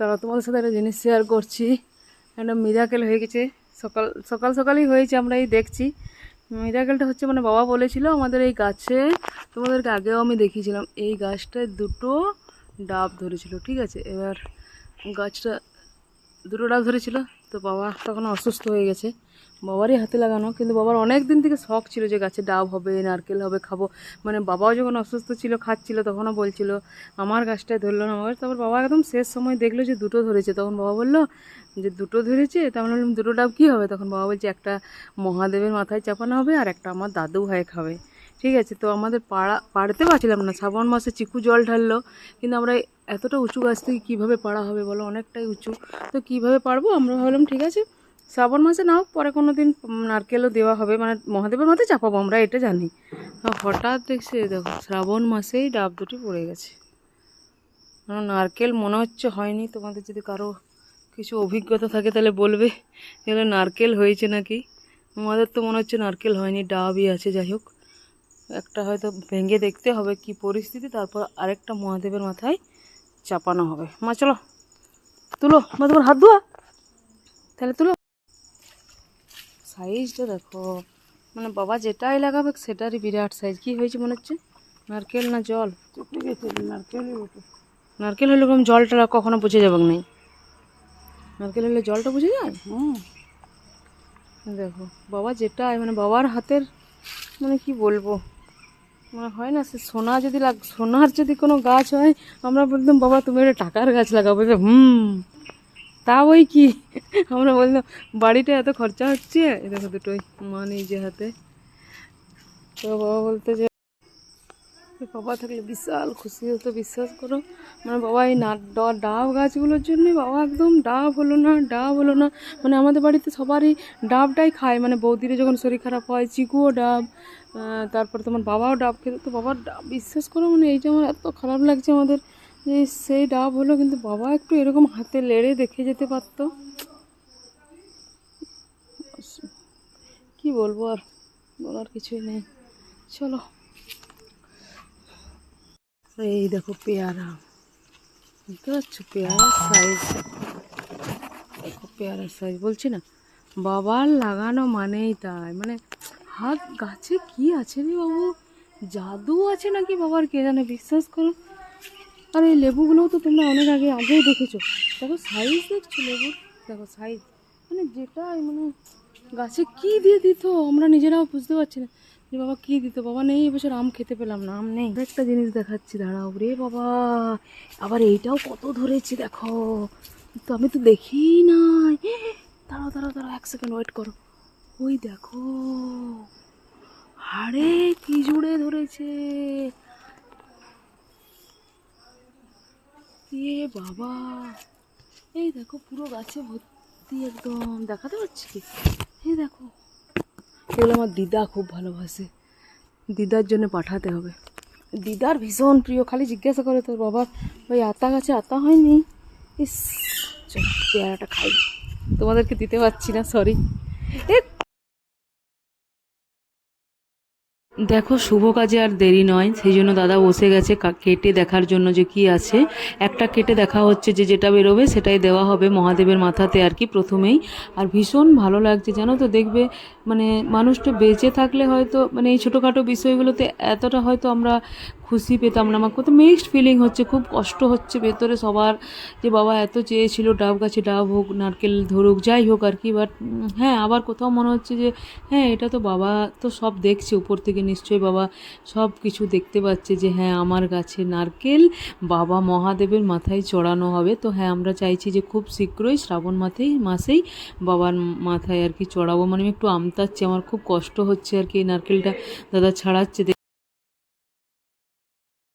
তারা তোমাদের সাথে একটা জিনিস শেয়ার করছি। একটা মিরাকেল হয়ে গেছে। সকাল সকাল সকালই হয়েছে আমরা এই দেখছি। মিরাকেলটা হচ্ছে মানে বাবা বলেছিল আমাদের এই গাছে, তোমাদেরকে আগেও আমি দেখিয়েছিলাম, এই গাছটায় দুটো ডাব ধরেছিল, ঠিক আছে? এবার গাছটা দুটো ডাব ধরেছিল, তো বাবা তখন অসুস্থ হয়ে গেছে। বাবারই হাতে লাগানো, কিন্তু বাবার অনেক দিন থেকে শখ ছিল যে গাছে ডাব হবে, নারকেল হবে, খাব। মানে বাবাও যখন অসুস্থ ছিল, খাচ্ছিল, তখনও বলছিল, আমার গাছটায় ধরলো না। আমার তারপর বাবা একদম শেষ সময় দেখল যে দুটো ধরেছে। তখন বাবা বলল, যে দুটো ধরেছে? তখন বললাম, দুটো ডাব কী হবে? তখন বাবা বলছে, একটা মহাদেবের মাথায় চাপানো হবে আর একটা আমার দাদু ভাই খাবে। ঠিক আছে, তো আমাদের পাড়া, পাড়তে পারছিলাম না। শ্রাবণ মাসে চিকু জল ঢাললো, কিন্তু আমরা এতটা উঁচু গাছ থেকে কীভাবে পাড়া হবে বলো? অনেকটাই উঁচু। তো কীভাবে পারব? আমরা ভাবলাম, ঠিক আছে শ্রাবণ মাসে নাও, পরে কোনো দিন নারকেলও দেওয়া হবে মানে মহাদেবের মাথায় চাপাবো, আমরা এটা জানি। হঠাৎ দেখছি দেখো, শ্রাবণ মাসেই ডাব দুটি পড়ে গেছে। নারকেল মনে হচ্ছে হয়নি, তোমাদের যদি কারও কিছু অভিজ্ঞতা থাকে তাহলে বলবে এগুলো নারকেল হয়েছে নাকি? আমাদের তো মনে হচ্ছে নারকেল হয়নি, ডাবই আছে, যাই হোক। একটা হয়তো ভেঙে দেখতে হবে কি পরিস্থিতি, তারপর আরেকটা মহাদেবের মাথায় চাপানো হবে। মা, চলো। তুলো, মা, তোমার হাত ধোয়া। তাহলে তুলো। সাইজটা দেখো। মানে বাবা যেটাই লাগাবে সেটারই বিরাট সাইজ কি হয়েছে মনে হচ্ছে? নারকেল না জল? নারকেল নারকেল হলে এরকম জলটা কখনো বুঝে যাবে না। নারকেল হলে জলটা বুঝে যায়? হুম। দেখো বাবা যেটাই মানে বাবার হাতের মানে কি বলব? মানে হয় না সে সোনা যদি লাগ সোনার যদি কোনো গাছ হয় আমরা বলতাম বাবা তুমি একটা টাকার গাছ লাগাবো হুম। তা ওই কি? আমরা বললাম বাড়িটা এত খরচা হচ্ছে? দেখো দুটোই মা যে হাতে। তো বাবা বলতে যে বাবা থাকলে বিশাল খুশি হতো, বিশ্বাস করো। মানে বাবা এই না ডাব গাছগুলোর জন্য বাবা একদম ডাব হলো না, ডাব হলো না। মানে আমাদের বাড়িতে সবারই ডাবটাই খায়। মানে বৌদিরে যখন শরীর খারাপ হয়, চিকুও ডাব তারপর তোমার বাবাও ডাব খেত। তো বাবার ডাব, বিশ্বাস করো মানে এই যে আমার এত খারাপ লাগছে আমাদের। যে সেই ডাব হলো, কিন্তু বাবা একটু এরকম হাতে লেড়ে দেখে যেতে পারতো। কি বলব আর, বলার কিছুই নেই। চলো। এই দেখো পেয়ারা। বুঝতে পারছ? পেয়ারা সাইজ দেখো পেয়ারার সাইজ বলছি না, বাবার লাগানো মানেই তাই। মানে হাত গাছে কি আছে রে বাবু? জাদু আছে নাকি বাবার? কে জানে? বিশ্বাস করো। আর এই লেবুগুলোও তো তোমরা অনেক আগে আগেই দেখেছ। দেখো সাইজ দেখছ লেবুর? দেখো সাইজ মানে যেটাই মানে গাছে কি দিয়ে দিত, আমরা নিজেরাও বুঝতে পারছি না। যে বাবা কি দিত? বাবা নেই, এবছর আম খেতে পেলাম না, আম নেই। একটা জিনিস দেখাচ্ছি, দাঁড়াও রে বাবা। আবার এইটাও কত ধরেছি, দেখো। তো আমি তো দেখি নাই। দাঁড়াও দাঁড়াও দাঁড়াও, এক সেকেন্ড ওয়েট করো। ওই দেখো। হাড়ে কি জুড়ে ধরেছে। এ বাবা। এই দেখো, পুরো গাছে ভর্তি একদম। দেখাতে পারছি কি? এই দেখো। এগুলো আমার দিদা খুব ভালোবাসে। দিদার জন্য পাঠাতে হবে। দিদার ভীষণ প্রিয়। খালি জিজ্ঞাসা করে তোর বাবার, ওই আতা গাছে আতা হয়নি? ইস পেয়ারাটা খাই। তোমাদেরকে দিতে পারছি না সরি এ দেখো, শুভ কাজে আর দেরি নয়, সেই জন্য দাদা বসে গেছে কেটে দেখার জন্য যে কি আছে। একটা কেটে দেখা হচ্ছে যে যেটা বেরোবে সেটাই দেওয়া হবে মহাদেবের মাথাতে আর কি প্রথমেই। আর ভীষণ ভালো লাগছে, জানো তো, দেখবে মানে মানুষটা বেঁচে থাকলে হয়তো মানে এই ছোটোখাটো বিষয়গুলোতে এতটা হয়তো আমরা খুশি পেতাম না। আমার কত মিক্সড ফিলিং হচ্ছে, খুব কষ্ট হচ্ছে ভেতরে সবার যে বাবা এত চেয়েছিল, ডাব গাছে ডাব হোক, নারকেল ধরুক, যাই হোক আর কি। বাট হ্যাঁ আবার কোথাও মনে হচ্ছে যে হ্যাঁ এটা তো বাবা তো সব দেখছে, উপর থেকে নিশ্চয়ই বাবা সব কিছু দেখতে পাচ্ছে যে হ্যাঁ আমার গাছে নারকেল, বাবা মহাদেবের মাথায় চড়ানো হবে। তো হ্যাঁ আমরা চাইছি যে খুব শীঘ্রই শ্রাবণ মাসেই মাসেই বাবার মাথায় আর কি চড়াবো। মানে আমি একটু আমতাচ্ছি, আমার খুব কষ্ট হচ্ছে আর কি এই নারকেলটা দাদা ছাড়াচ্ছে।